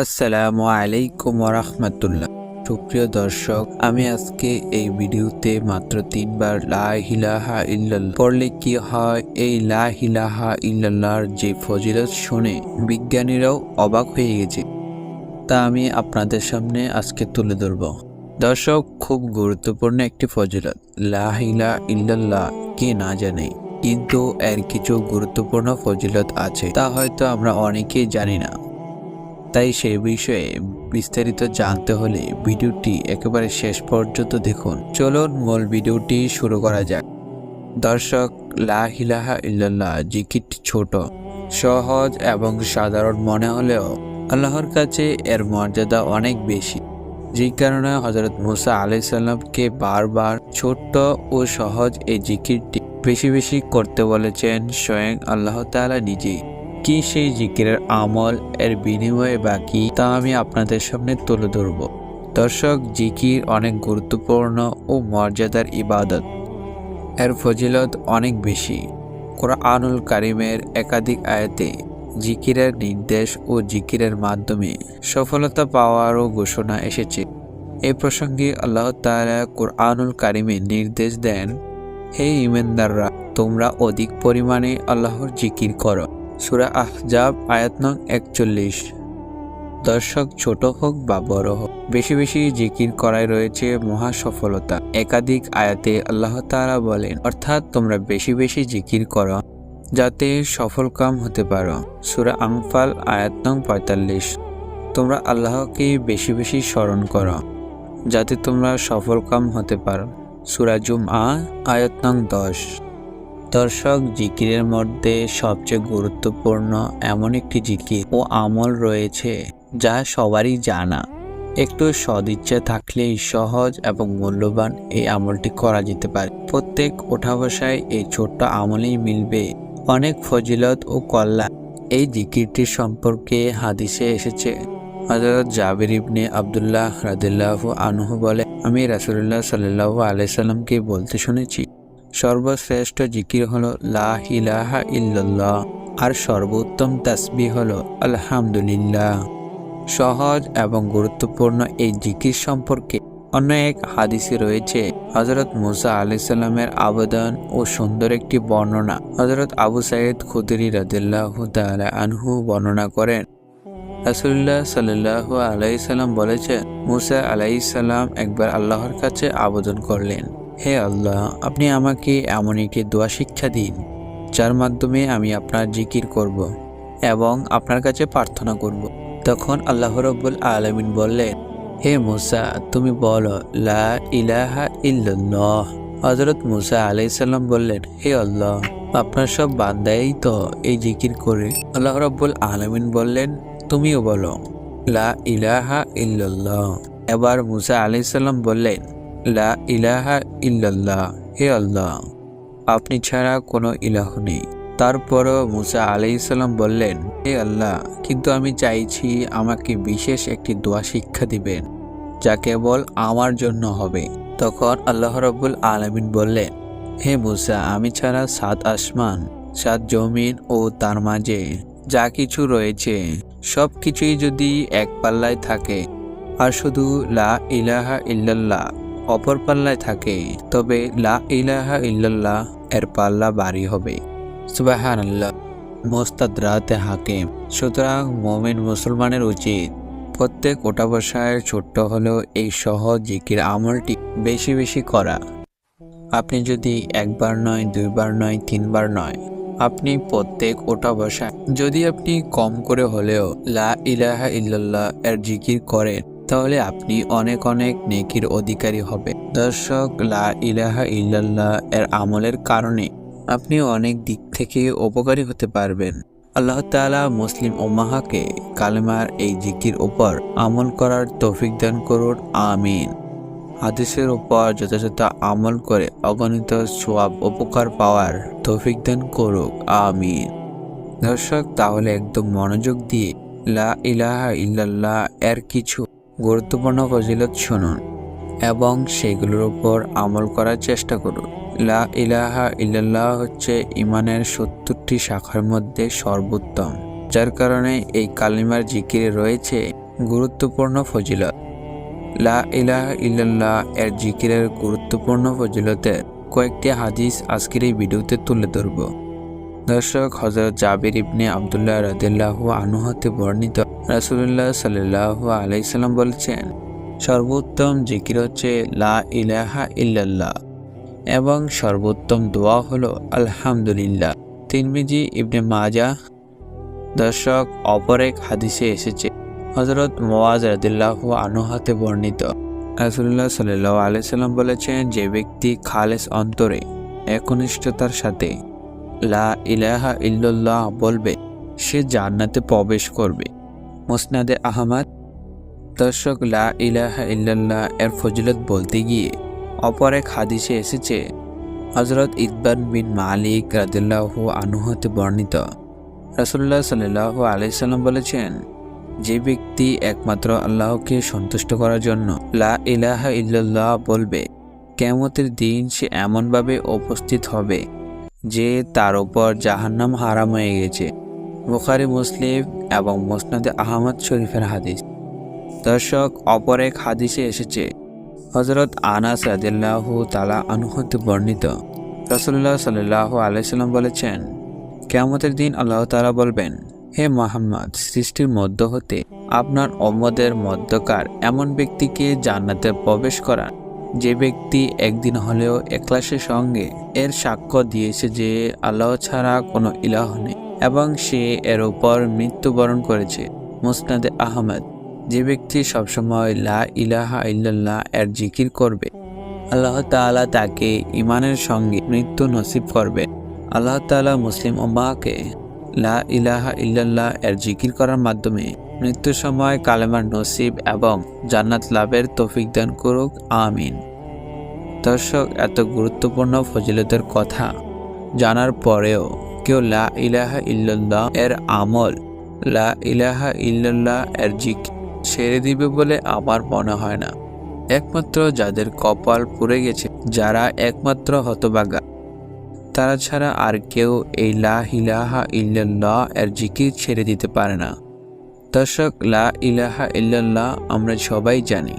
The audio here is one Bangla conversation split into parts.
আসসালামু আলাইকুম রহমতুল্লাহ সুপ্রিয় দর্শক, আমি আজকে এই ভিডিওতে মাত্র তিনবার লা ইলাহা ইল্লাল্লাহ পড়লে কি হয়? এই লা ইলাহা ইল্লাল্লাহর যে ফজিলত শুনে বিজ্ঞানীরাও অবাক হয়ে গেছে। তা আমি আপনাদের সামনে আজকে তুলে ধরব। দর্শক, খুব গুরুত্বপূর্ণ একটি ফজিলত। লা ইলাহা ইল্লাল্লাহ কে না জানে, কিন্তু এর কিছু গুরুত্বপূর্ণ ফজিলত আছে। তা হয়তো আমরা অনেকেই জানি না। তাই সেই বিষয়ে বিস্তারিত জানতে হলে ভিডিওটি একেবারে শেষ পর্যন্ত দেখুন। চলুন মূল ভিডিওটি শুরু করা যাক। দর্শক, লা ইলাহা ইল্লাল্লাহ জিকিরটি ছোট, সহজ এবং সাধারণ মনে হলেও আল্লাহর কাছে এর মর্যাদা অনেক বেশি। যে কারণে হজরত মুসা আলাইসাল্লামকে বারবার ছোট্ট ও সহজ এই জিকিরটি বেশি বেশি করতে বলেছেন স্বয়ং আল্লাহ তাআলা নিজেই। কি সেই জিকিরের আমল এর বিনিময়ে বাকি, তা আমি আপনাদের সামনে তুলে ধরব। দর্শক, জিকির অনেক গুরুত্বপূর্ণ ও মর্যাদার ইবাদত। এর ফজিলত অনেক বেশি। কোরআনুল কারিমের একাধিক আয়াতে জিকিরের নির্দেশ ও জিকিরের মাধ্যমে সফলতা পাওয়ারও ঘোষণা এসেছে। এ প্রসঙ্গে আল্লাহ তাআলা কোরআনুল কারিমে নির্দেশ দেন, হে ইমেনদাররা তোমরা অধিক পরিমাণে আল্লাহর জিকির করো। সুরা আহজাব, আয়াত নং একচল্লিশ। দর্শক, ছোট হোক বা বড় হোক, বেশি বেশি জিকির করায় রয়েছে মহা সফলতা। একাধিক আয়াতে আল্লাহ তারা বলেন, অর্থাৎ তোমরা বেশি বেশি জিকির করো, যাতে সফল কাম হতে পারো। সুরা আংফাল আয়াত নং পঁয়তাল্লিশ। তোমরা আল্লাহকে বেশি বেশি স্মরণ করো, যাতে তোমরা সফল কাম হতে পারো। সুরা জুম আয়াত নং দশ। দর্শক, জিকিরের মধ্যে সবচেয়ে গুরুত্বপূর্ণ এমন একটি জিকির ও আমল রয়েছে যা সবারই জানা। একটু সদিচ্ছা থাকলেই সহজ এবং মূল্যবান এই আমলটি করা যেতে পারে। প্রত্যেক ওঠা বসায় এই ছোট্ট আমলেই মিলবে। অনেক ফজিলত ও কল্যাণ এই জিকিরটির সম্পর্কে হাদিসে এসেছে। হজরত জাবির ইবনে আবদুল্লাহ রাদিল্লাহ আনহু বলে, আমি রাসুল্লাহ সাল্লাহ আলাইসাল্লামকে বলতে শুনেছি সর্বশ্রেষ্ঠ জিকির হলো লা ইলাহা ইল্লাল্লাহ, আর সর্বোত্তম তাসবি হল আলহামদুলিল্লাহ। সহজ এবং গুরুত্বপূর্ণ এই জিকির সম্পর্কে অন্য এক হাদিসে রয়েছে। হজরত মুসা আলাইসাল্লামের আবেদন ও সুন্দর একটি বর্ণনা হজরত আবু সাইদ খুদরি রাদিল্লাহ তাআলা আনহু বর্ণনা করেন। রাসুল্লাহ সাল্লাহ আলাইসাল্লাম বলেছেন, মুসা আলাইসাল্লাম একবার আল্লাহর কাছে আবেদন করলেন। হে আল্লাহ, আপনি আমাকে এমন একটি দোয়া শিক্ষা দিন, যার মাধ্যমে আমি আপনার জিকির করব এবং আপনার কাছে প্রার্থনা করব। তখন আল্লাহ রব্বুল আলমিন বললেন, হে মুসা, তুমি বলো, লা ইলাহা ইল্লাল্লাহ। হজরত মুসা আলাইসাল্লাম বললেন, হে আল্লাহ, আপনার সব বান্দাই তো এই জিকির করে। আল্লাহ রব্বুল আলমিন বললেন, তুমিও বলো, লা ইলাহা ইল্লাল্লাহ। এবার মুসা আলাইসাল্লাম বললেন লা ইলাহা ইল্লাল্লাহ, হে আল্লাহ, আপনি ছাড়া কোনো ইলাহ নেই। তারপরও মুসা আলাইসাল্লাম বললেন, হে আল্লাহ, কিন্তু আমি চাইছি আমাকে বিশেষ একটি দোয়া শিক্ষা দিবেন, যা কেবল আমার জন্য হবে। তখন আল্লাহ রব্বুল আলমিন বললেন, হে মুসা, আমি ছাড়া সাত আসমান, সাত জমিন ও তার মাঝে যা কিছু রয়েছে সব কিছুই যদি এক পাল্লায় থাকে, আর শুধু লা ইলাহা ইল্লাল্লাহ অপর পাল্লায় থাকে, তবে লা ইলাহা ইল্লাল্লাহ এর পাল্লা বাড়ি হবে। সুবাহান আল্লাহ মোস্তাদরাতে হাকিম। সুতরাং মোমিন মুসলমানের উচিত। প্রত্যেক ওটা বসায় ছোট্ট হলেও এই সহজ জিকির আমলটি বেশি বেশি করা। আপনি যদি একবার নয়, দুইবার নয়, তিনবার নয়, আপনি প্রত্যেক ওটা বসায়। যদি আপনি কম করে হলেও লা ইলাহা ইল্লাল্লাহ এর জিকির করেন তাহলে আপনি অনেক অনেক নেকির অধিকারী হবে। দর্শক, লা ইলাহা ইল্লাল্লাহ এর আমলের কারণে আপনি অনেক দিক থেকে উপকারী হতে পারবেন। আল্লাহ তাআলা মুসলিম ওমাহাকে কালেমার এই জিকির উপর আমল করার তৌফিক দান করুন, আমিন। হাদিসের উপর যথাযথ আমল করে অগণিত সোয়াব উপকার পাওয়ার তৌফিক দান করুক, আমিন। দর্শক, তাহলে একদম মনোযোগ দিয়ে লা ইলাহা ইল্লাল্লাহ এর কিছু গুরুত্বপূর্ণ ফজিলত শুনুন এবং সেগুলোর উপর আমল করার চেষ্টা করুন। লা ইলাহা ইল্লাল্লাহ হচ্ছে ইমানের সত্তরটি শাখার মধ্যে সর্বোত্তম, যার কারণে এই কালিমার জিকিরে রয়েছে গুরুত্বপূর্ণ ফজিলত। লা ইলাহা ইল্লাল্লাহ এর জিকিরের গুরুত্বপূর্ণ ফজিলতের কয়েকটি হাদিস আজকের এই ভিডিওতে তুলে ধরব। দর্শক হজরত জাবির ইবনে আবদুল্লাহ রাদিল্লাহ আনুহতে বর্ণিত রাসুলুল্লাহ সাল্লাহ আলাইসাল্লাম বলেছেন, সর্বোত্তম জিকির হচ্ছে লা ইলাহা ইল্লাল্লাহ এবং সর্বোত্তম দোয়া হলো আলহামদুলিল্লাহ। তিরমিজি ইবনে মাজা দর্শক অপর এক হাদিসে এসেছে হজরত মোয়াজ রাদিল্লাহ আনুহাতে বর্ণিত। রাসুল্লাহ সাল্লাহ আলাইসাল্লাম বলেছেন, যে ব্যক্তি খালেস অন্তরে একনিষ্ঠতার সাথে লা ইলাহা ইল্লাল্লাহ বলবে, সে জান্নাতে প্রবেশ করবে। মুসনাদে আহমদ, দর্শক লা ইলাহা ইল্লাল্লাহ এর ফজিলত বলতে গিয়ে অপর এক হাদিসে এসেছে হজরত ইকবান বিন মালিক রাদিল্লাহ আনুহতে বর্ণিত। রাসুল্লাহ সাল্লাহ আলাইসাল্লাম বলেছেন, যে ব্যক্তি একমাত্র আল্লাহকে সন্তুষ্ট করার জন্য লা ইলাহা ইল্লাল্লাহ বলবে কেমতের দিন সে এমনভাবে উপস্থিত হবে যে তার উপর জাহান্নাম হারাম হয়ে গেছে। বুখারি, মুসলিম এবং মুসনাদে আহমদ শরীফের হাদিস। দর্শক, অপর এক হাদিসে এসেছে হজরত আনাস রাদিল্লাহ তালা আনুহতে বর্ণিত। রসুল্লাহ সাল্লাহ আলাইসাল্লাম বলেছেন, কেয়ামতের দিন আল্লাহ তালা বলবেন, হে মোহাম্মদ, সৃষ্টির মধ্য হতে আপনার অম্মদের মধ্যকার এমন ব্যক্তিকে জান্নাতে প্রবেশ করান যে ব্যক্তি একদিন হলেও একলাসের সঙ্গে এর সাক্ষ্য দিয়েছে যে আল্লাহ ছাড়া কোনো ইলাহ নেই। এবং সে এর উপর মৃত্যুবরণ করেছে। মুসনাদে আহমেদ, যে ব্যক্তি সবসময় লা ইলাহা ইল্লাল্লাহ এর জিকির করবে, আল্লাহ তাআলা তাকে ইমানের সঙ্গে মৃত্যু নসিব করবে। আল্লাহ তাআলা মুসলিম উম্মাহকে লা ইলাহা ইল্লাল্লাহ এর জিকির করার মাধ্যমে মৃত্যুর সময় কালেমার নসিব এবং জান্নাত লাভের তৌফিক দান করুক, আমিন। দর্শক, এত গুরুত্বপূর্ণ ফজিলতের কথা জানার পরেও কেউ লা ইলাহা ইল্লাল্লাহ এর আমল, লা ইলাহা ইল্লাল্লাহ এর জিকির ছেড়ে দিবে বলে আমার মনে হয় না। একমাত্র যাদের কপাল পুড়ে গেছে, যারা একমাত্র হতবাগা তারা ছাড়া আর কেউ এই লা ইলাহা ইল্লাল্লাহ এর জিকির ছেড়ে দিতে পারে না। দর্শক, লা ইলাহা ইল্লাল্লাহ আমরা সবাই জানি।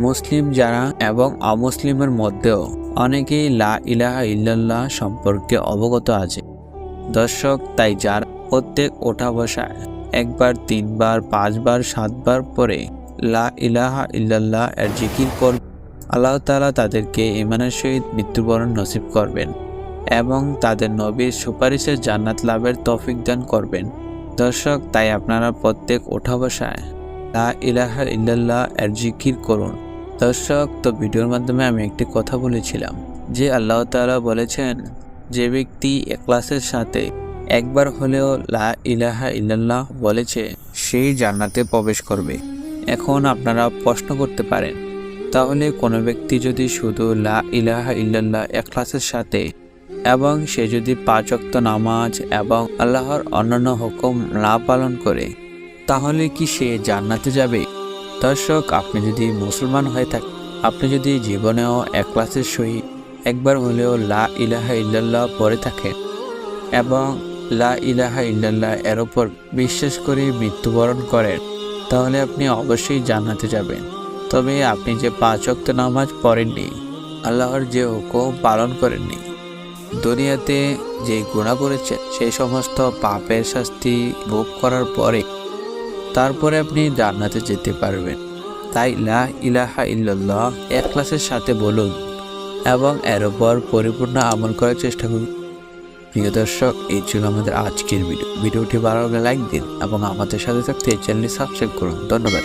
মুসলিম যারা এবং অমুসলিমের মধ্যেও অনেকেই লা ইলাহা ইল্লাল্লাহ সম্পর্কে অবগত আছে। দর্শক, তাই যার প্রত্যেক ওঠা বসায় একবার, তিনবার, পাঁচবার, সাতবার পরে লা ইলাহা ইল্লাল্লাহ এর জিকির কর আল্লাহ তালা তাদেরকে ইমানের সহিত মৃত্যুবরণ নসিব করবেন এবং তাদের নবীর সুপারিশের জান্নাত লাভের তৌফিক দান করবেন। দর্শক, তাই আপনারা প্রত্যেক ওঠা বসায় লা ইলাহা ইল্লাল্লাহ এর জিকির করুন। দর্শক, তো ভিডিওর মাধ্যমে আমি একটি কথা বলেছিলাম, যে আল্লাহ তাআলা বলেছেন যে ব্যক্তি এক্লাসের সাথে একবার হলেও লা ইলাহা ইল্লাল্লাহ বলেছে, সেই জান্নাতে প্রবেশ করবে। এখন আপনারা প্রশ্ন করতে পারেন, তাহলে কোনো ব্যক্তি যদি শুধু লা ইলাহা ইল্লাল্লাহ এখলাসের সাথে এবং সে যদি পাঁচ অক্ত নামাজ এবং আল্লাহর অন্যান্য হুকুম না পালন করে, তাহলে কি সে জান্নাতে যাবে? দর্শক, আপনি যদি মুসলমান হয়ে থাকেন আপনি যদি জীবনেও এক ক্লাসের সহিত একবার হলেও লা ইলাহা ইল্লাল্লাহ পড়ে থাকেন এবং লা ইলাহা ইল্লাল্লাহ এর ওপর বিশ্বাস করে মৃত্যুবরণ করেন, তাহলে আপনি অবশ্যই জান্নাতে যাবেন। তবে আপনি যে পাঁচ ওয়াক্ত নামাজ পড়েননি, আল্লাহর যে হুকুম পালন করেননি, দুনিয়াতে যে গুণা করেছেন সেই সমস্ত পাপের শাস্তি ভোগ করার পরে তারপরে আপনি জান্নাতে যেতে পারবেন। তাই লা ইলাহা ইল্লাল্লাহ এক ক্লাসের সাথে বলুন এবং এর উপর পরিপূর্ণ আমল করার চেষ্টা করুন। প্রিয় দর্শক, এই ছিল আমাদের আজকের ভিডিও। ভিডিওটি ভালো লাগলে লাইক দিন এবং আমাদের সাথে থাকতে চ্যানেলটি সাবস্ক্রাইব করুন। ধন্যবাদ।